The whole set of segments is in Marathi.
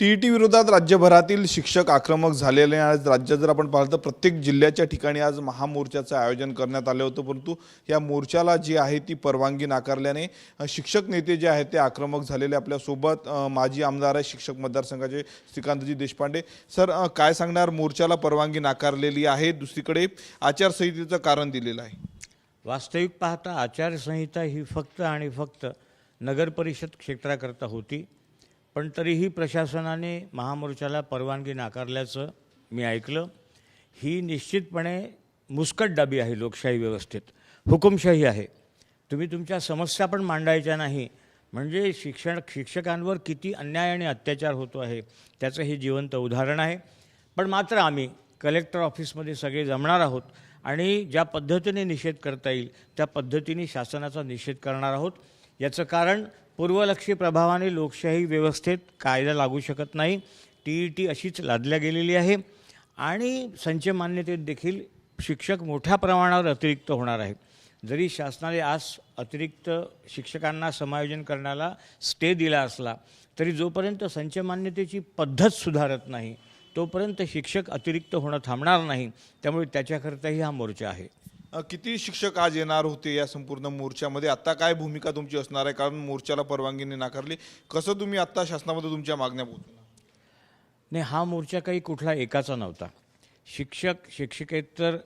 टी ई टी विरोधात राज्यभरातील शिक्षक आक्रमक झालेले आहे. आज राज्यात जर आपण पाहिलं तर प्रत्येक जिल्ह्याच्या ठिकाणी आज महामोर्चाचं आयोजन करण्यात आलं होतं. परंतु या मोर्चाला जी आहे ती परवानगी नाकारल्याने शिक्षक नेते जे आहेत ते आक्रमक झालेले. आपल्यासोबत माजी आमदार आहे शिक्षक मतदारसंघाचे श्रीकांतजी देशपांडे. सर काय सांगणार? मोर्चाला परवानगी नाकारलेली आहे. दुसरीकडे आचारसंहितेचं कारण दिलेलं आहे. वास्तविक पाहता आचारसंहिता ही फक्त आणि फक्त नगरपरिषद क्षेत्राकरता होती. पण तरीही प्रशासनाने महामोर्चाला परवानगी नाकारल्याचं मी ऐकलं. ही निश्चितपणे मुस्कट डाबी आहे लोकशाही व्यवस्थेत. हुकुमशाही आहे. तुम्ही तुमच्या समस्या पण मांडायच्या नाही. म्हणजे शिक्षण शिक्षकांवर किती अन्याय आणि अत्याचार होतो आहे त्याचं हे जिवंत उदाहरण आहे. पण मात्र आम्ही कलेक्टर ऑफिसमध्ये सगळे जमणार आहोत आणि ज्या पद्धतीने निषेध करता येईल त्या पद्धतीने शासनाचा निषेध करणार आहोत. याचं कारण पूर्वलक्षी प्रभावाने लोकशाही व्यवस्थेत कायदा लागू शकत नाही. टी ई टी अशीच लादल्या गेलेली आहे. आणि संच मान्यतेत देखील शिक्षक मोठ्या प्रमाणावर अतिरिक्त होणार आहे जरी शासनाने आज अतिरिक्त शिक्षकांना समायोजन करण्याला स्टे दिला असला तरी जोपर्यंत संच मान्यतेची पद्धत सुधारत नाही तोपर्यंत शिक्षक अतिरिक्त होणं थांबणार नाही. त्यामुळे त्याच्याकरताही हा मोर्चा आहे. किती शिक्षक आज येणार होते या संपूर्ण मोर्चामध्ये? आता काय भूमिका तुमची असणार आहे? कारण मोर्चाला परवानगीने नाकारली. कसं तुम्ही आता शासनामध्ये तुमच्या मागण्या पोहोचवणार? नाही हा मोर्चा काही कुठला एकाचा नव्हता. शिक्षक शिक्षकेतर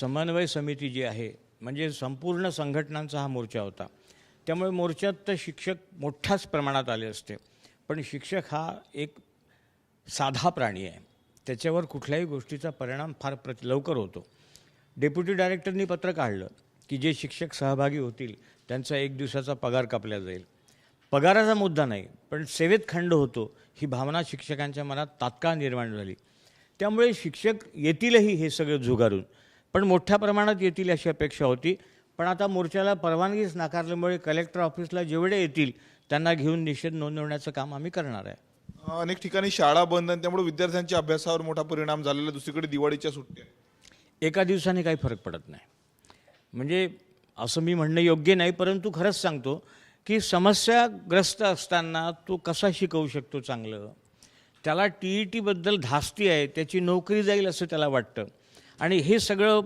समन्वय समिती जी आहे म्हणजे संपूर्ण संघटनांचा हा मोर्चा होता. त्यामुळे मोर्चात तर शिक्षक मोठ्याच प्रमाणात आले असते. पण शिक्षक हा एक साधा प्राणी आहे. त्याच्यावर कुठल्याही गोष्टीचा परिणाम फार प्र लवकर होतो. डेप्युटी डायरेक्टरनी पत्र काढलं की जे शिक्षक सहभागी होतील त्यांचा एक दिवसाचा पगार कापला जाईल. पगाराचा मुद्दा नाही पण सेवेत खंड होतो ही भावना शिक्षकांच्या मनात तात्काळ निर्माण झाली. त्यामुळे शिक्षक येतीलही हे सगळं झुगारून. पण मोठ्या प्रमाणात येतील अशी अपेक्षा होती पण आता मोर्चाला परवानगीच नाकारल्यामुळे कलेक्टर ऑफिसला जेवढे येतील त्यांना घेऊन निषेध नोंदवण्याचं काम आम्ही करणार आहे. अनेक ठिकाणी शाळा बंद आणि त्यामुळे विद्यार्थ्यांच्या अभ्यासावर मोठा परिणाम झालेला आहे. दुसरीकडे दिवाळीच्या सुट्ट्या. एका दिवसाने काही फरक पडत नाही. म्हणजे असं मी म्हणणं योग्य नाही परंतु खरंच सांगतो की समस्याग्रस्त असताना तो कसा शिकवू शकतो चांगलं? त्याला टी ई टीबद्दल धास्ती आहे त्याची नोकरी जाईल असं त्याला वाटतं. आणि हे सगळं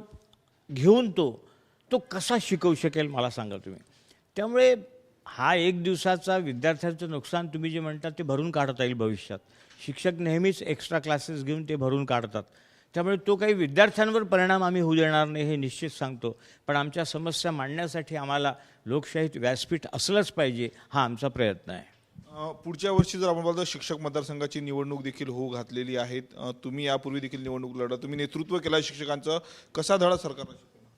घेऊन तो तो कसा शिकवू शकेल मला सांगा तुम्ही. त्यामुळे हा एक दिवसाचा विद्यार्थ्यांचं नुकसान तुम्ही जे म्हणतात ते भरून काढता येईल भविष्यात. शिक्षक नेहमीच एक्स्ट्रा क्लासेस घेऊन ते भरून काढतात. त्यामुळे तो काही विद्यार्थ्यांवर परिणाम आम्ही होऊ देणार नाही हे निश्चित सांगतो. पण आमच्या समस्या मांडण्यासाठी आम्हाला लोकशाहीत व्यासपीठ असलंच पाहिजे हा आमचा प्रयत्न आहे. पुढच्या वर्षी जर आपण बोलतो शिक्षक मतदारसंघाची निवडणूक देखील होऊ घातलेली आहे तुम्ही यापूर्वी देखील निवडणूक लढा तुम्ही नेतृत्व केलं शिक्षकांचं. कसा धडा सरकारला शिकवणार?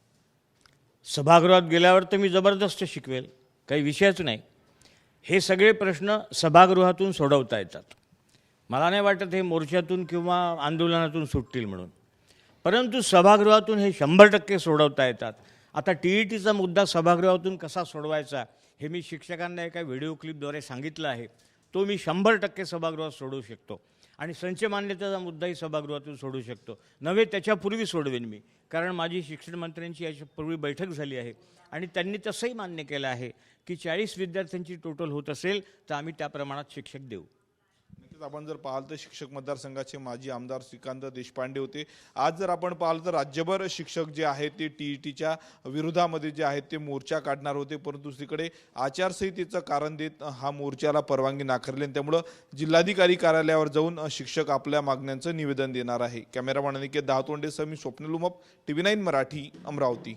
सभागृहात गेल्यावर तर मी जबरदस्त शिकवेल काही विषयच नाही. हे सगळे प्रश्न सभागृहातून सोडवता येतात. मला नाही वाटत हे मोर्चातून किंवा आंदोलनातून सुटतील म्हणून. परंतु सभागृहातून हे शंभर टक्के सोडवता येतात. आता टी ई टीचा मुद्दा सभागृहातून कसा सोडवायचा हे मी शिक्षकांना एका व्हिडिओ क्लिपद्वारे सांगितलं आहे. तो मी शंभर टक्के सभागृहात सोडवू शकतो. आणि संच मान्यतेचा मुद्दाही सभागृहातून सोडू शकतो. नव्हे त्याच्यापूर्वी सोडवेन मी कारण माझी शिक्षण मंत्र्यांची याच्यापूर्वी बैठक झाली आहे. आणि त्यांनी तसंही मान्य केलं आहे की चाळीस विद्यार्थ्यांची टोटल होत असेल तर आम्ही त्या प्रमाणात शिक्षक देऊ. आपण जर पाहाल तर शिक्षक मतदारसंघाचे माजी आमदार श्रीकांत देशपांडे होते. आज जर आपण पाहाल तर राज्यभर शिक्षक जे आहेत ते टी ई टीच्या विरोधामध्ये जे आहेत ते मोर्चा काढणार होते. परंतु दुसरीकडे आचारसंहितेचं कारण देत हा मोर्चाला परवानगी नाकारली आणि त्यामुळं जिल्हाधिकारी कार्यालयावर जाऊन शिक्षक आपल्या मागण्यांचं निवेदन देणार आहे. कॅमेरामॅन अनिकेत दहातोंडे सह मी Swapnil T V nine Marathi Amravati.